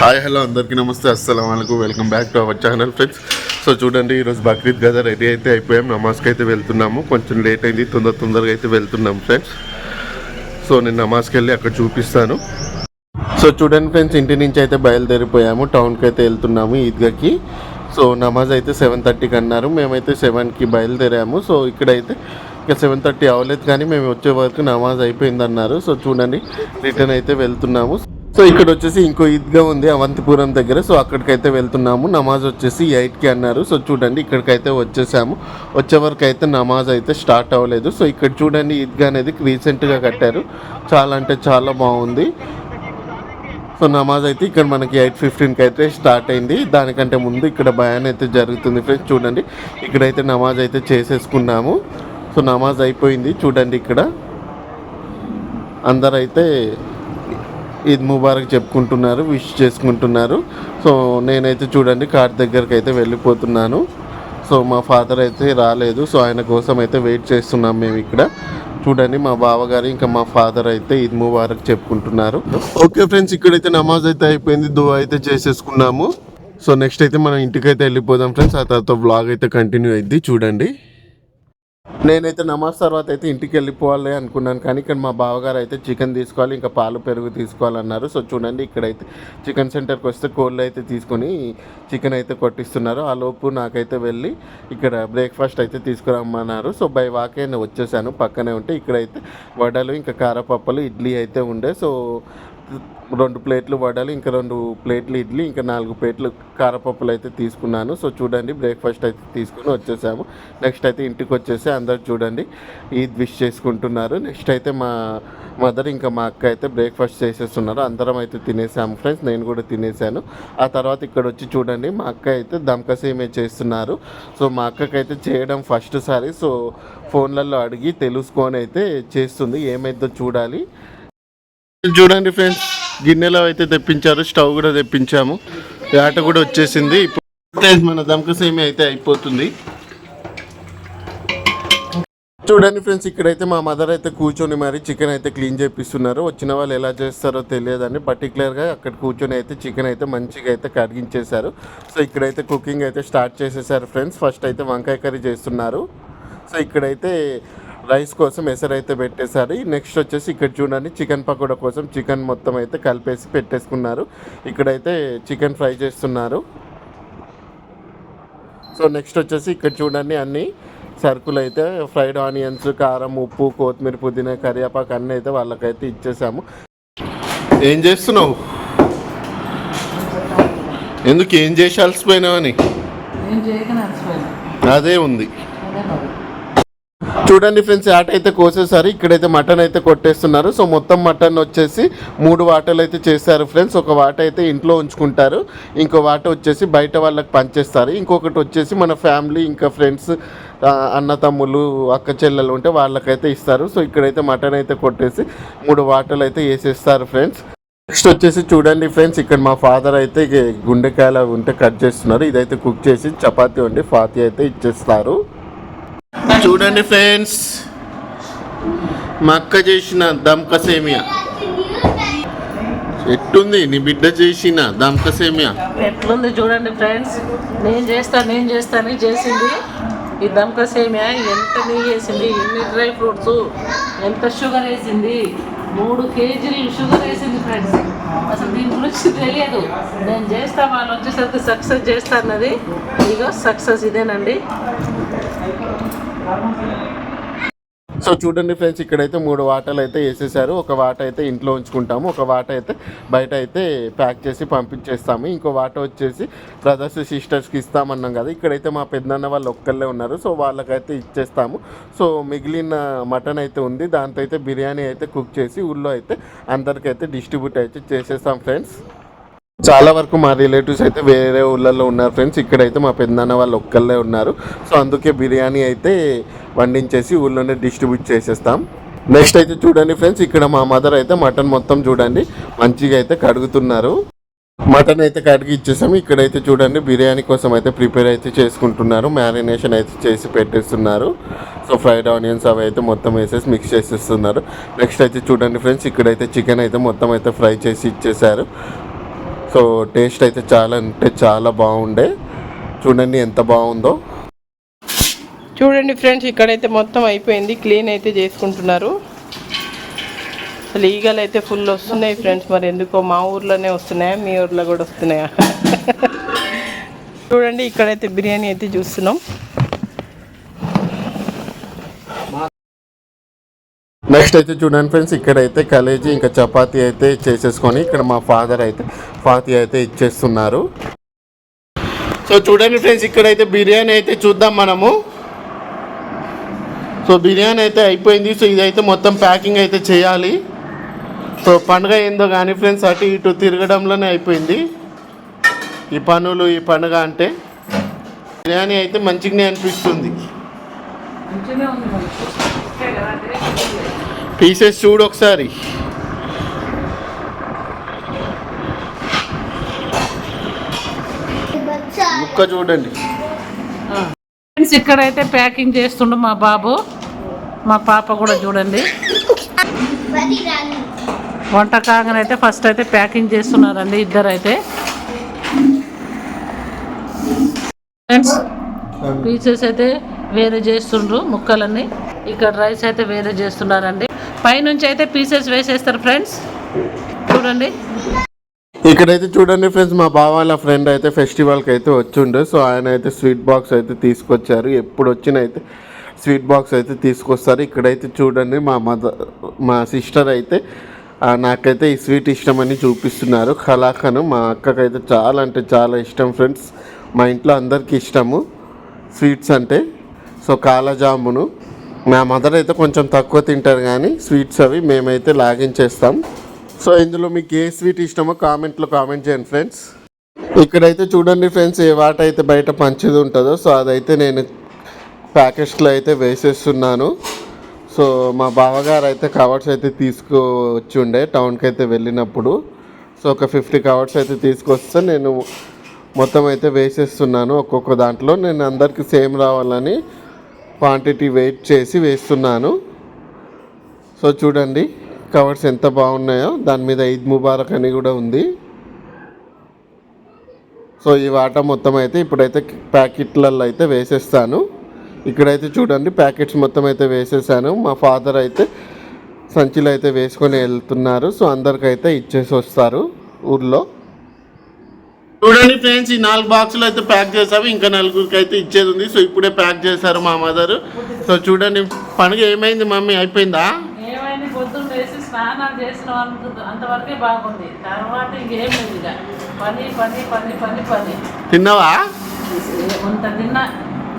Hi hello అందరికీ నమస్తే. అస్సలం వాళ్ళకు welcome back to our channel friends so చూడండి ఈరోజు బక్రీద్ కదా రెడీ అయితే అయిపోయాం. నమాజ్కి అయితే వెళ్తున్నాము. కొంచెం లేట్ అయింది. తొందర తొందరగా అయితే వెళ్తున్నాం ఫ్రెండ్స్ సో నేను నమాజ్కి వెళ్ళి అక్కడ చూపిస్తాను. సో చూడండి ఫ్రెండ్స్ ఇంటి నుంచి అయితే బయలుదేరిపోయాము. టౌన్కి అయితే వెళ్తున్నాము ఈద్గాకి. సో నమాజ్ అయితే సెవెన్ థర్టీకి అన్నారు. మేమైతే సెవెన్కి బయలుదేరాము. సో ఇక్కడైతే ఇక సెవెన్ థర్టీ అవ్వలేదు కానీ మేము వచ్చే వరకు నమాజ్ అయిపోయింది అన్నారు సో చూడండి రిటర్న్ అయితే వెళ్తున్నాము. సో ఇక్కడ వచ్చేసి ఇంకో ఈద్గా ఉంది అవంతిపురం దగ్గర. సో అక్కడికైతే వెళ్తున్నాము. నమాజ్ వచ్చేసి ఎయిట్కి అన్నారు. సో చూడండి ఇక్కడికైతే వచ్చేసాము. వచ్చే వరకు అయితే నమాజ్ అయితే స్టార్ట్ అవ్వలేదు. సో ఇక్కడ చూడండి ఈద్గా అనేది రీసెంట్గా కట్టారు. చాలా అంటే చాలా బాగుంది. సో నమాజ్ అయితే ఇక్కడ మనకి ఎయిట్ ఫిఫ్టీన్కి అయితే స్టార్ట్ అయింది. దానికంటే ముందు ఇక్కడ బయాన్ అయితే జరుగుతుంది ఫ్రెండ్స్ చూడండి. ఇక్కడైతే నమాజ్ అయితే చేసేసుకున్నాము. సో నమాజ్ అయిపోయింది చూడండి ఇక్కడ. అందరైతే ఈద్ ముబారక్ చెప్పుకుంటున్నారు విష్ చేసుకుంటున్నారు. సో నేనైతే చూడండి కార్ దగ్గరికి అయితే వెళ్ళిపోతున్నాను. సో మా ఫాదర్ అయితే రాలేదు. సో ఆయన కోసం అయితే వెయిట్ చేస్తున్నాం మేము ఇక్కడ. చూడండి మా బావగారు ఇంకా మా ఫాదర్ అయితే ఈద్ ముబారక్ చెప్పుకుంటున్నారు. ఓకే ఫ్రెండ్స్ ఇక్కడైతే నమాజ్ అయితే అయిపోయింది. దువా అయితే చేసేసుకున్నాము. సో నెక్స్ట్ అయితే మనం ఇంటికైతే వెళ్ళిపోదాం ఫ్రెండ్స్. ఆ తర్వాత బ్లాగ్ అయితే కంటిన్యూ అయింది చూడండి. నేనైతే నమాజ్ తర్వాత అయితే ఇంటికి వెళ్ళిపోవాలి అనుకున్నాను కానీ ఇక్కడ మా బావగారు అయితే చికెన్ తీసుకోవాలి ఇంకా పాలు పెరుగు తీసుకోవాలన్నారు. సో చూడండి ఇక్కడైతే చికెన్ సెంటర్కి వస్తే కోళ్ళు అయితే తీసుకొని చికెన్ అయితే కొట్టిస్తున్నారు. ఆ లోపు నాకైతే వెళ్ళి ఇక్కడ బ్రేక్ఫాస్ట్ అయితే తీసుకురమ్మన్నారు. సో బై వాకే నేను వచ్చేసాను. పక్కనే ఉంటే ఇక్కడైతే వడలు ఇంకా కారపప్పలు ఇడ్లీ అయితే ఉండే. సో రెండు ప్లేట్లు వడలు ఇంకా రెండు ప్లేట్లు ఇడ్లీ ఇంకా నాలుగు ప్లేట్లు కారపప్పులు అయితే తీసుకున్నాను. సో చూడండి బ్రేక్ఫాస్ట్ అయితే తీసుకుని వచ్చేసాము. నెక్స్ట్ అయితే ఇంటికి వచ్చేసి అందరు చూడండి ఈద్ విష్ చేసుకుంటున్నారు. నెక్స్ట్ అయితే మా మదర్ ఇంకా మా అక్క అయితే బ్రేక్ఫాస్ట్ చేసేస్తున్నారు. అందరం అయితే తినేసాము ఫ్రెండ్స్ నేను కూడా తినేసాను. ఆ తర్వాత ఇక్కడ వచ్చి చూడండి మా అక్క అయితే దమ్కసేమే చేస్తున్నారు. సో మా అక్కకైతే చేయడం ఫస్ట్ సారి. సో ఫోన్లలో అడిగి తెలుసుకొని అయితే చేస్తుంది. ఏమైందో చూడాలి. చూడండి ఫ్రెండ్స్ గిన్నెలో అయితే తెప్పించారు స్టవ్ కూడా తెప్పించాము. ఆట కూడా వచ్చేసింది. ఇప్పుడు మన దమక సేమి అయితే అయిపోతుంది. చూడండి ఫ్రెండ్స్ ఇక్కడైతే మా మదర్ అయితే కూర్చొని మరి చికెన్ అయితే క్లీన్ చేపిస్తున్నారు. వచ్చిన వాళ్ళు ఎలా చేస్తారో తెలియదని పర్టికులర్గా అక్కడ కూర్చొని అయితే చికెన్ అయితే మంచిగా అయితే కడిగించేశారు. సో ఇక్కడైతే కుకింగ్ అయితే స్టార్ట్ చేసేసారు ఫ్రెండ్స్ ఫస్ట్ అయితే వంకాయ కర్రీ చేస్తున్నారు. సో ఇక్కడైతే రైస్ కోసం ఎసరు అయితే పెట్టేశారు. నెక్స్ట్ వచ్చేసి ఇక్కడ చూడండి చికెన్ పకోడా కోసం చికెన్ మొత్తం అయితే కలిపేసి పెట్టేసుకున్నారు. ఇక్కడైతే చికెన్ ఫ్రై చేస్తున్నారు. సో నెక్స్ట్ వచ్చేసి ఇక్కడ చూడండి అన్ని సరుకులు అయితే ఫ్రైడ్ ఆనియన్స్ కారం ఉప్పు కొత్తిమీర పుదీనా కరివేపాకు అన్నీ అయితే వాళ్ళకైతే ఇచ్చేసాము. ఏం చేస్తున్నావు? ఎందుకు ఏం చేసి అలసిపోయినావని? అదే ఉంది. చూడండి ఫ్రెండ్స్ యాట అయితే కోసేసారు ఇక్కడైతే మటన్ అయితే కొట్టేస్తున్నారు. సో మొత్తం మటన్ వచ్చేసి మూడు వాటలు అయితే చేస్తారు ఫ్రెండ్స్ ఒక వాట అయితే ఇంట్లో ఉంచుకుంటారు ఇంకో వాట వచ్చేసి బయట వాళ్ళకి పంచేస్తారు. ఇంకొకటి వచ్చేసి మన ఫ్యామిలీ ఇంకా ఫ్రెండ్స్ అన్న తమ్ముళ్ళు అక్క చెల్లెలు ఉంటే వాళ్ళకైతే ఇస్తారు. సో ఇక్కడైతే మటన్ అయితే కొట్టేసి మూడు వాటలు అయితే వేసేస్తారు ఫ్రెండ్స్ నెక్స్ట్ వచ్చేసి చూడండి ఫ్రెండ్స్ ఇక్కడ మా ఫాదర్ అయితే ఇక గుండెకాయలు ఉంటే కట్ చేస్తున్నారు. ఇదైతే కుక్ చేసి చపాతీ వండి ఫాతీ అయితే ఇచ్చేస్తారు. చూడండి ఫ్రెండ్స్ మా అక్క చేసిన దమ్క సేమియా. ఎట్టుంది నీ బిడ్డ చేసిన దమ్క సేమియా? ఎట్లుంది చూడండి ఫ్రెండ్స్ నేను చేస్తా నేను చేస్తాను చేసింది ఈ దమ్క సేమియా. ఎంత నెయ్యి వేసింది ఎన్ని డ్రై ఫ్రూట్స్ ఎంత షుగర్ వేసింది మూడు కేజీలు షుగర్ వేసింది ఫ్రెండ్స్. అసలు దీని గురించి తెలియదు. నేను చేస్తా వాళ్ళు వచ్చేసరికి సక్సెస్ చేస్తా అన్నది. ఇగో సక్సెస్ ఇదేనండి. సో చూడండి ఫ్రెండ్స్ ఇక్కడైతే మూడు వాటలు అయితే వేసేసారు. ఒక వాట అయితే ఇంట్లో ఉంచుకుంటాము ఒక వాట అయితే బయట అయితే ప్యాక్ చేసి పంపించేస్తాము. ఇంకో వాట వచ్చేసి బ్రదర్స్ సిస్టర్స్కి ఇస్తామన్నాం కదా ఇక్కడైతే మా పెద్దన్న వాళ్ళు ఒక్కళ్ళే ఉన్నారు సో వాళ్ళకైతే ఇచ్చేస్తాము. సో మిగిలిన మటన్ అయితే ఉంది దాంతో అయితే బిర్యానీ అయితే కుక్ చేసి ఊళ్ళో అయితే అందరికైతే డిస్ట్రిబ్యూట్ అయితే చేసేస్తాం ఫ్రెండ్స్. చాలా వరకు మా రిలేటివ్స్ అయితే వేరే ఊళ్ళల్లో ఉన్నారు ఫ్రెండ్స్. ఇక్కడైతే మా పెద్దనాన్న వాళ్ళు ఒక్కళ్ళే ఉన్నారు. సో అందుకే బిర్యానీ అయితే వండించేసి ఊళ్ళోనే డిస్ట్రిబ్యూట్ చేసేస్తాం. నెక్స్ట్ అయితే చూడండి ఫ్రెండ్స్ ఇక్కడ మా మదర్ అయితే మటన్ మొత్తం చూడండి. మంచిగా అయితే కడుగుతున్నారు. మటన్ అయితే కడిగి ఇచ్చేసాము. ఇక్కడైతే చూడండి బిర్యానీ కోసం అయితే ప్రిపేర్ అయితే చేసుకుంటున్నారు. మ్యారినేషన్ అయితే చేసి పెట్టేస్తున్నారు. సో ఫ్రైడ్ ఆనియన్స్ అవి అయితే మొత్తం వేసేసి మిక్స్ చేసేస్తున్నారు. నెక్స్ట్ అయితే చూడండి ఫ్రెండ్స్ ఇక్కడైతే చికెన్ అయితే మొత్తం అయితే ఫ్రై చేసి ఇచ్చేసారు సో టేస్ట్ అయితే చాలా అంటే చాలా బాగుండే. చూడండి ఎంత బాగుందో. చూడండి ఫ్రెండ్స్ ఇక్కడైతే మొత్తం అయిపోయింది. క్లీన్ అయితే చేసుకుంటున్నారు. అసలు ఈగలు అయితే ఫుల్ వస్తున్నాయి ఫ్రెండ్స్. మరి ఎందుకో మా ఊర్లోనే వస్తున్నాయా? మీ ఊర్లో కూడా వస్తున్నాయా? చూడండి ఇక్కడైతే బిర్యానీ అయితే చూస్తున్నాం. నెక్స్ట్ అయితే చూడండి ఫ్రెండ్స్ ఇక్కడైతే కలేజీ ఇంకా చపాతీ అయితే చేసేసుకొని ఇక్కడ మా ఫాదర్ అయితే ఫాతీ అయితే ఇచ్చేస్తున్నారు. సో చూడండి ఫ్రెండ్స్ ఇక్కడైతే బిర్యానీ అయితే చూద్దాం మనము. సో బిర్యానీ అయితే అయిపోయింది. సో ఇదైతే మొత్తం ప్యాకింగ్ అయితే చేయాలి. సో పండుగ ఏందో కానీ ఫ్రెండ్స్ అటు ఇటు తిరగడంలోనే అయిపోయింది. ఈ పనులు ఈ పండుగ అంటే బిర్యానీ అయితే మంచిగానే అనిపిస్తుంది. పీసెస్ చూడు ఒకసారి ముక్క చూడండి. ఫ్రెండ్స్ ఇక్కడైతే ప్యాకింగ్ చేస్తుండు మా బాబు. మా పాప కూడా చూడండి. వంట కాగానైతే ఫస్ట్ అయితే ప్యాకింగ్ చేస్తున్నారండి ఇద్దరు అయితే ఫ్రెండ్స్ పీసెస్ అయితే వేరే చేస్తుండ్రు ముక్కలన్నీ. ఇక్కడ రైస్ అయితే వేరే చేస్తున్నారండి. పైనుంచి అయితే పీసెస్ వేసేస్తారు ఫ్రెండ్స్. చూడండి. ఇక్కడైతే చూడండి ఫ్రెండ్స్ మా బావ వాళ్ళ ఫ్రెండ్ అయితే ఫెస్టివల్కి అయితే వచ్చిండే. సో ఆయన అయితే స్వీట్ బాక్స్ అయితే తీసుకొచ్చారు. ఎప్పుడు వచ్చిన అయితే స్వీట్ బాక్స్ అయితే తీసుకొస్తారు. ఇక్కడైతే చూడండి మా మదర్ మా సిస్టర్ అయితే నాకైతే ఈ స్వీట్ ఇష్టమని చూపిస్తున్నారు. కలాఖను మా అక్కకైతే చాలా అంటే చాలా ఇష్టం ఫ్రెండ్స్. మా ఇంట్లో అందరికీ ఇష్టము. స్వీట్స్ అంటే సో కాలజామును. మా మదర్ అయితే కొంచెం తక్కువ తింటారు కానీ స్వీట్స్ అవి మేమైతే లాగించేస్తాం. సో ఇందులో మీకు ఏ స్వీట్ ఇష్టమో కామెంట్లో కామెంట్ చేయండి ఫ్రెండ్స్. ఇక్కడైతే చూడండి ఫ్రెండ్స్ ఏ వాట అయితే బయట పంచేది ఉంటుందో. సో అదైతే నేను ప్యాకెట్స్లో అయితే వేసేస్తున్నాను. సో మా బావగారు అయితే కవర్స్ అయితే తీసుకొచ్చి ఉండే టౌన్కి అయితే వెళ్ళినప్పుడు. సో ఒక ఫిఫ్టీ కవర్స్ అయితే తీసుకొస్తే నేను మొత్తం అయితే వేసేస్తున్నాను ఒక్కొక్క దాంట్లో. నేను అందరికీ సేమ్ రావాలని క్వాంటిటీ వెయిట్ చేసి వేస్తున్నాను. సో చూడండి కవర్స్ ఎంత బాగున్నాయో. దాని మీద ఈద్ ముబారక్ అని కూడా ఉంది. సో ఈ వాటా మొత్తం అయితే ఇప్పుడైతే ప్యాకెట్లలో అయితే వేసేస్తాను. ఇక్కడైతే చూడండి ప్యాకెట్స్ మొత్తం అయితే వేసేసాను. మా ఫాదర్ అయితే సంచిలో అయితే వేసుకొని వెళ్తున్నారు. సో అందరికైతే ఇచ్చేసి వస్తారు ఊర్లో. చూడండి ఫ్రెండ్స్ ఈ నాలుగు బాక్సులు అయితే ప్యాక్ చేసాము. ఇంకా నలుగురికి అయితే ఇచ్చేది ఉంది. సో ఇప్పుడే ప్యాక్ చేశారు మా మదర్. సో చూడండి పండుగ ఏమైంది మమ్మీ? అయిపోయిందా? స్నానాలు చేసిన అంత అంతవరకే బాగుంది. తర్వాత ఇంకేం లేదు ఇక? పని పని పని పని పని. తిన్నావా? కొంత తిన్నా.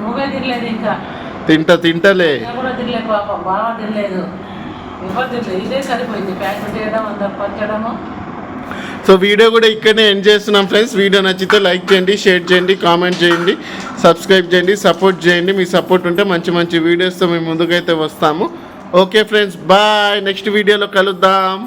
నువ్వే తినలేదు ఇంకా. తింటా తింటలే. నేను కూడా తినలేదు పాపం. బాగా తినలేదు. ఎవరు తినలేదు. ఇదే సరిపోయింది. ప్యాకెట్ చేయడం అందరు పంచడము సో వీడియో కూడా ఇక్కడనే ఎండ్ చేస్తున్నాం ఫ్రెండ్స్ వీడియో నచ్చితే లైక్ చేయండి షేర్ చేయండి కామెంట్ చేయండి సబ్స్క్రైబ్ చేయండి సపోర్ట్ చేయండి. మీ సపోర్ట్ ఉంటే మంచి మంచి వీడియోస్తో మేము ముందుకైతే వస్తాము. ఓకే ఫ్రెండ్స్ బాయ్ నెక్స్ట్ వీడియోలో కలుద్దాం.